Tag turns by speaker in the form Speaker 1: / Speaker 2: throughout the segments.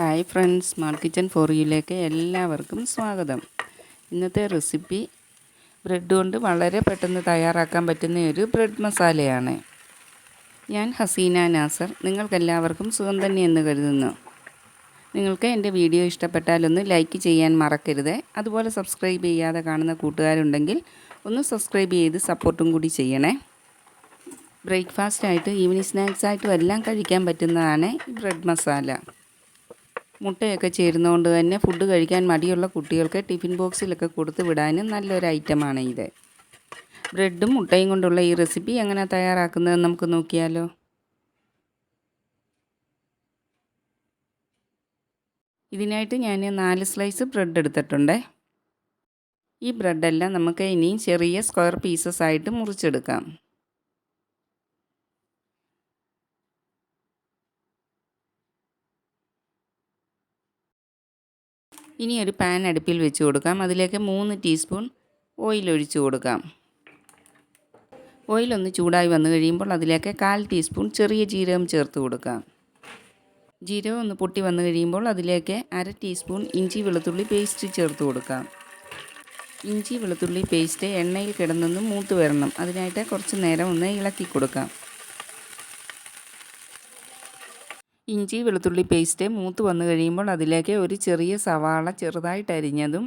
Speaker 1: Hi friends smart kitchen for യുയിലേക്ക് എല്ലാവർക്കും സ്വാഗതം. ഇന്നത്തെ റെസിപ്പി ബ്രെഡ് കൊണ്ട് വളരെ പെട്ടെന്ന് തയ്യാറാക്കാൻ പറ്റുന്ന ഒരു ബ്രെഡ് മസാലയാണ് ഞാൻ ഹസീന നാസർ നിങ്ങൾക്കെല്ലാവർക്കും സുഖം തന്നെയെന്ന് കരുതുന്നു. നിങ്ങൾക്ക് എന്റെ വീഡിയോ ഇഷ്ടപ്പെട്ടാലൊന്ന് ലൈക്ക് ചെയ്യാൻ മറക്കരുത്. അതുപോലെ സബ്സ്ക്രൈബ് ചെയ്യാതെ കാണുന്ന കൂട്ടുകാരുണ്ടെങ്കിൽ ഒന്ന് സബ്സ്ക്രൈബ് ചെയ്ത് സപ്പോർട്ടും കൂടി ചെയ്യണേ. ബ്രേക്ക്ഫാസ്റ്റ് ആയിട്ട് ഈവനിങ് സ്നാക്സായിട്ടും എല്ലാം കഴിക്കാൻ പറ്റുന്നതാണ് ബ്രെഡ് മസാല മുട്ടയൊക്കെ ചേരുന്നതുകൊണ്ട് തന്നെ ഫുഡ് കഴിക്കാൻ മടിയുള്ള കുട്ടികൾക്ക് ടിഫിൻ ബോക്സിലൊക്കെ കൊടുത്ത് വിടാനും നല്ലൊരു ഐറ്റമാണ് ഇത്. ബ്രെഡും മുട്ടയും കൊണ്ടുള്ള ഈ റെസിപ്പി എങ്ങനെ തയ്യാറാക്കുന്നത് നമുക്ക് നോക്കിയാലോ. ഇതിനായിട്ട് ഞാൻ നാല് സ്ലൈസ് ബ്രെഡ് എടുത്തിട്ടുണ്ട്. ഈ ബ്രെഡെല്ലാം നമുക്ക് ഇനിയും ചെറിയ സ്ക്വയർ പീസസ് ആയിട്ട് മുറിച്ചെടുക്കാം. ഇനി ഒരു പാൻ അടുപ്പിൽ വെച്ച് കൊടുക്കാം. അതിലേക്ക് മൂന്ന് ടീസ്പൂൺ ഓയിൽ ഒഴിച്ചു കൊടുക്കാം. ഓയിലൊന്ന് ചൂടായി വന്നു കഴിയുമ്പോൾ അതിലേക്ക് കാൽ ടീസ്പൂൺ ചെറിയ ജീരകം ചേർത്ത് കൊടുക്കാം. ജീരകം ഒന്ന് പൊട്ടി വന്നു കഴിയുമ്പോൾ അതിലേക്ക് അര ടീസ്പൂൺ ഇഞ്ചി വെളുത്തുള്ളി പേസ്റ്റ് ചേർത്ത് കൊടുക്കാം. ഇഞ്ചി വെളുത്തുള്ളി പേസ്റ്റ് എണ്ണയിൽ കിടന്നൊന്ന് മൂത്ത് വരണം. അതിനായിട്ട് കുറച്ച് നേരം ഒന്ന് ഇളക്കി കൊടുക്കാം. ഇഞ്ചി വെളുത്തുള്ളി പേസ്റ്റ് മൂത്ത് വന്നു കഴിയുമ്പോൾ അതിലേക്ക് ഒരു ചെറിയ സവാള ചെറുതായിട്ട് അരിഞ്ഞതും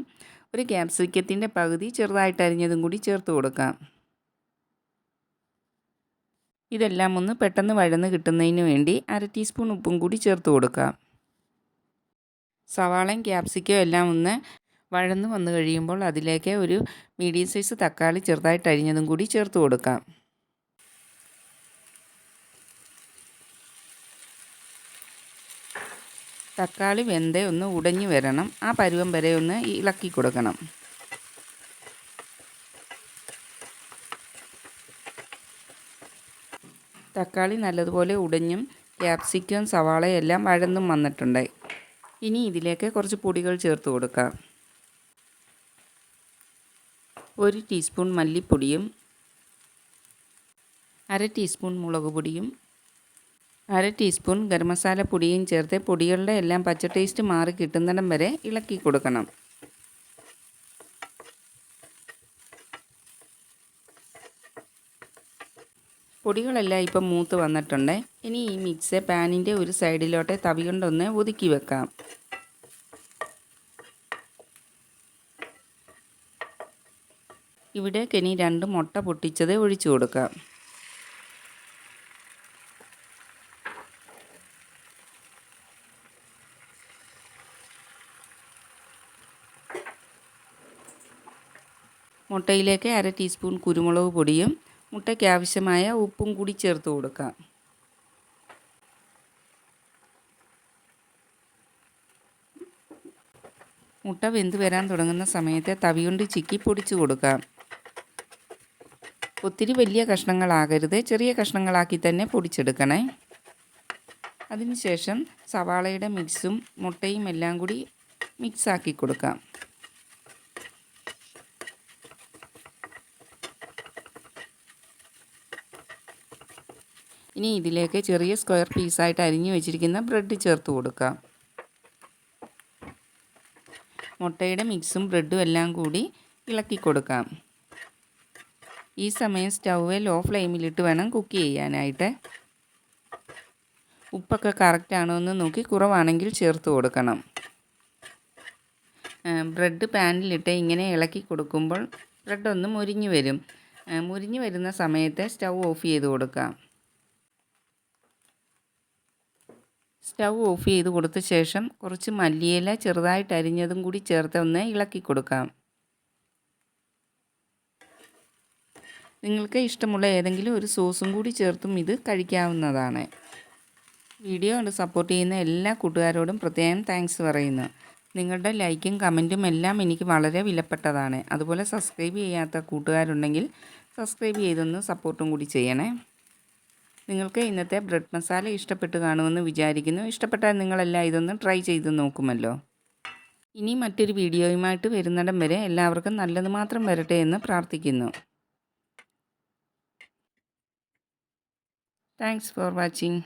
Speaker 1: ഒരു ക്യാപ്സിക്കത്തിന്റെ പകുതി ചെറുതായിട്ട് അരിഞ്ഞതും കൂടി ചേർത്ത് കൊടുക്കാം. ഇതെല്ലാം ഒന്ന് പെട്ടെന്ന് വഴന്ന് കിട്ടുന്നതിന് വേണ്ടി അര ടീസ്പൂൺ ഉപ്പും കൂടി ചേർത്ത് കൊടുക്കാം. സവാളയും ക്യാപ്സിക്കോ എല്ലാം ഒന്ന് വഴന്ന് വന്നു കഴിയുമ്പോൾ അതിലേക്ക് ഒരു മീഡിയം സൈസ് തക്കാളി ചെറുതായിട്ട് അരിഞ്ഞതും കൂടി ചേർത്ത് കൊടുക്കാം. തക്കാളി വെന്ത് ഒന്ന് ഉടഞ്ഞു വരണം. ആ പരുവം വരെ ഒന്ന് ഇളക്കി കൊടുക്കണം. തക്കാളി നല്ലതുപോലെ ഉടഞ്ഞും ക്യാപ്സിക്കം സവാളയെല്ലാം വഴന്നും വന്നിട്ടുണ്ട്. ഇനി ഇതിലേക്ക് കുറച്ച് പൊടികൾ ചേർത്ത് കൊടുക്കാം. ഒരു ടീസ്പൂൺ മല്ലിപ്പൊടിയും അര ടീസ്പൂൺ മുളക് പൊടിയും അര ടീസ്പൂൺ ഗരം മസാല പൊടിയും ചേർത്ത് പൊടികളുടെ എല്ലാം പച്ച ടേസ്റ്റ് മാറി കിട്ടുന്നിടം വരെ ഇളക്കി കൊടുക്കണം. പൊടികളെല്ലാം ഇപ്പം മൂത്ത് വന്നിട്ടുണ്ട്. ഇനി ഈ മിക്സ് പാനിന്റെ ഒരു സൈഡിലോട്ട് തവി കൊണ്ടൊന്ന് ഒതുക്കി വെക്കാം. ഇവിടേക്ക് ഇനി രണ്ട് മുട്ട പൊട്ടിച്ചത് ഒഴിച്ചു കൊടുക്കാം. മുട്ടയിലേക്ക് അര ടീസ്പൂൺ കുരുമുളക് പൊടിയും മുട്ടയ്ക്ക് ആവശ്യമായ ഉപ്പും കൂടി ചേർത്ത് കൊടുക്കാം. മുട്ട വെന്ത് വരാൻ തുടങ്ങുന്ന സമയത്ത് തവിയുണ്ട് ചിക്കി പൊടിച്ചു കൊടുക്കാം. ഒത്തിരി വലിയ കഷ്ണങ്ങളാകരുത്. ചെറിയ കഷ്ണങ്ങളാക്കി തന്നെ പൊടിച്ചെടുക്കണേ. അതിനുശേഷം സവാളയുടെ മിക്സും മുട്ടയും എല്ലാം കൂടി മിക്സാക്കി കൊടുക്കാം. ഇനി ഇതിലേക്ക് ചെറിയ സ്ക്വയർ പീസായിട്ട് അരിഞ്ഞു വെച്ചിരിക്കുന്ന ബ്രെഡ് ചേർത്ത് കൊടുക്കാം. മുട്ടയുടെ മിക്സും ബ്രെഡും എല്ലാം കൂടി ഇളക്കി കൊടുക്കാം. ഈ സമയം സ്റ്റൗവ് ലോ ഫ്ലെയിമിലിട്ട് വേണം കുക്ക് ചെയ്യാനായിട്ട്. ഉപ്പൊക്കെ കറക്റ്റ് ആണോ എന്ന് നോക്കി കുറവാണെങ്കിൽ ചേർത്ത് കൊടുക്കണം. ബ്രെഡ് പാനിലിട്ട് ഇങ്ങനെ ഇളക്കി കൊടുക്കുമ്പോൾ ബ്രെഡ് ഒന്ന് മുരിഞ്ഞു വരും. മുരിഞ്ഞു വരുന്ന സമയത്ത് സ്റ്റൗ ഓഫ് ചെയ്ത് കൊടുക്കാം. സ്റ്റൗ ഓഫ് ചെയ്ത് കൊടുത്ത ശേഷം കുറച്ച് മല്ലിയില ചെറുതായിട്ട് അരിഞ്ഞതും കൂടി ചേർത്ത് ഒന്ന് ഇളക്കി കൊടുക്കാം. നിങ്ങൾക്ക് ഇഷ്ടമുള്ള ഏതെങ്കിലും ഒരു സോസും കൂടി ചേർത്തും ഇത് കഴിക്കാവുന്നതാണ്. വീഡിയോ കണ്ട് സപ്പോർട്ട് ചെയ്യുന്ന എല്ലാ കൂട്ടുകാരോടും പ്രത്യേകം താങ്ക്സ് പറയുന്നു. നിങ്ങളുടെ ലൈക്കും കമന്റും എല്ലാം എനിക്ക് വളരെ വിലപ്പെട്ടതാണ്. അതുപോലെ സബ്സ്ക്രൈബ് ചെയ്യാത്ത കൂട്ടുകാരുണ്ടെങ്കിൽ സബ്സ്ക്രൈബ് ചെയ്തൊന്ന് സപ്പോർട്ടും കൂടി ചെയ്യണേ. നിങ്ങൾക്ക് ഇന്നത്തെ ബ്രെഡ് മസാല ഇഷ്ടപ്പെട്ട് കാണുമെന്ന് വിചാരിക്കുന്നു. ഇഷ്ടപ്പെട്ടാൽ നിങ്ങളെല്ലാം ഇതൊന്ന് ട്രൈ ചെയ്ത് നോക്കുമല്ലോ. ഇനി മറ്റൊരു വീഡിയോയുമായിട്ട് വരുന്നിടം വരെ എല്ലാവർക്കും നല്ലത് മാത്രം വരട്ടെ എന്ന് പ്രാർത്ഥിക്കുന്നു. Thanks for watching